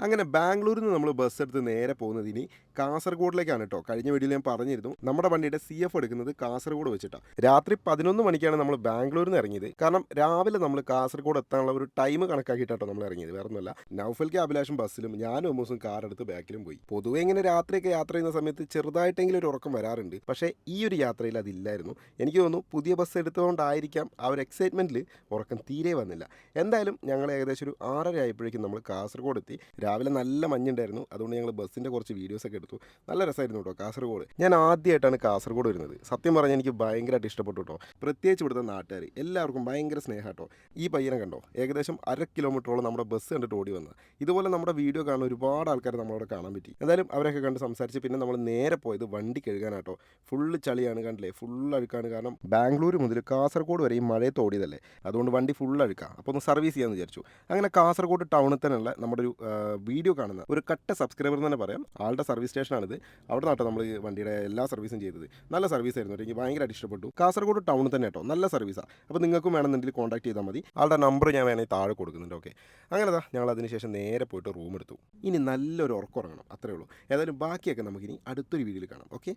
അങ്ങനെ ബാംഗ്ലൂരിൽ നിന്ന് നമ്മൾ ബസ് എടുത്ത് നേരെ പോകുന്നത് ഇനി കാസർഗോഡിലേക്കാണ് കേട്ടോ കഴിഞ്ഞ വീഡിയോയിൽ ഞാൻ പറഞ്ഞിരുന്നു. നമ്മുടെ വണ്ടിയുടെ സി എഫ് എടുക്കുന്നത് കാസർഗോഡ് വെച്ചിട്ടാണ് രാത്രി പതിനൊന്ന് മണിക്കാണ് നമ്മൾ ബാംഗ്ലൂരിൽ നിന്ന് ഇറങ്ങിയത്. കാരണം രാവിലെ നമ്മൾ കാസർഗോഡ് എത്താനുള്ള ഒരു ടൈം കണക്കാക്കിയിട്ടാണ് നമ്മൾ ഇറങ്ങിയത്. വേറെ ഒന്നുമല്ല നൗഫൽക്ക് അഭിലാഷും ബസ്സിലും ഞാനും ഒമ്മൂസും കാർ എടുത്ത് ബാക്കിലും പോയി. പൊതുവെ ഇങ്ങനെ രാത്രിയൊക്കെ യാത്ര ചെയ്യുന്ന സമയത്ത് ചെറുതായിട്ടെങ്കിലും ഒരു ഉറക്കം വരാറുണ്ട്. പക്ഷേ ഈ ഒരു യാത്രയിൽ അതില്ലായിരുന്നു. എനിക്ക് തോന്നുന്നു പുതിയ ബസ് എടുത്തതുകൊണ്ടായിരിക്കാം ആ ഒരു എക്സൈറ്റ്മെന്റിൽ ഉറക്കം തീരെ വന്നില്ല. എന്തായാലും ഞങ്ങൾ ഏകദേശം ഒരു ആറര ആയപ്പോഴേക്കും നമ്മൾ കാസർഗോഡ് എത്തി. രാവിലെ നല്ല മഞ്ഞുണ്ടായിരുന്നു. അതുകൊണ്ട് ഞങ്ങൾ ബസ്സിന്റെ കുറച്ച് വീഡിയോസൊക്കെ എടുത്തു. നല്ല രസമായിരുന്നു കേട്ടോ കാസർഗോഡ്. ഞാൻ ആദ്യമായിട്ടാണ് കാസർഗോഡ് വരുന്നത്. സത്യം പറഞ്ഞാൽ എനിക്ക് ഭയങ്കരമായിട്ട് ഇഷ്ടപ്പെട്ടു കേട്ടോ പ്രത്യേകിച്ച് ഇവിടുത്തെ നാട്ടുകാർ എല്ലാവർക്കും ഭയങ്കര സ്നേഹം കേട്ടോ ഈ പയ്യനെ കണ്ടോ? ഏകദേശം അര കിലോമീറ്ററോളം നമ്മുടെ ബസ് കണ്ടിട്ട് ഓടി വന്നത് ഇതുപോലെ നമ്മുടെ വീഡിയോ കാണാൻ ഒരുപാട് ആൾക്കാർ നമ്മളവിടെ കാണാൻ പറ്റി. എന്തായാലും അവരൊക്കെ കണ്ട് സംസാരിച്ച് പിന്നെ നമ്മൾ നേരെ പോയത് വണ്ടി കഴുകാനാട്ടോ ഫുള്ള് ചളിയാണ് കണ്ടില്ലേ? ഫുള്ള് അഴുക്കാണ്. കാരണം ബാംഗ്ലൂർ മുതൽ കാസർഗോഡ് വരെ ഈ മഴയത്ത് ഓടിയതല്ലേ? അതുകൊണ്ട് വണ്ടി ഫുൾ അഴുക്കാം. അപ്പോൾ ഒന്ന് സർവീസ് ചെയ്യാമെന്ന് വിചാരിച്ചു. അങ്ങനെ കാസർഗോഡ് ടൗണിൽ തന്നെയുള്ള നമ്മുടെ ഒരു വീഡിയോ കാണുന്ന ഒരു കട്ട സബ്സ്ക്രൈബർ തന്നെ പറയാം. ആളുടെ സർവീസ് സ്റ്റേഷനാണിത് അവിടെ നിന്നാട്ടോ നമ്മൾ വണ്ടിയുടെ എല്ലാ സർവീസും ചെയ്തത്. നല്ല സർവീസ് ആയിരുന്നു. എനിക്ക് ഭയങ്കരമായിട്ട് ഇഷ്ടപ്പെട്ടു. കാസർഗോഡ് ടൗണിൽ തന്നെ കേട്ടോ. നല്ല സർവീസാണ് അപ്പോൾ നിങ്ങൾക്കും വേണമെന്നുണ്ടെങ്കിൽ കോൺടാക്ട് ചെയ്താൽ മതി. ആളുടെ നമ്പർ ഞാൻ വേണമെങ്കിൽ താഴെ കൊടുക്കുന്നുണ്ട്. ഓക്കെ അങ്ങനെതാ ഞങ്ങൾ അതിനുശേഷം നേരെ പോയിട്ട് റൂം എടുത്തു. ഇനി നല്ലൊരു ഉറക്കുറങ്ങണം അത്രേ ഉള്ളൂ. ഏതായാലും ബാക്കിയൊക്കെ നമുക്കിനി അടുത്തൊരു വീഡിയോയിൽ കാണാം. ഓക്കെ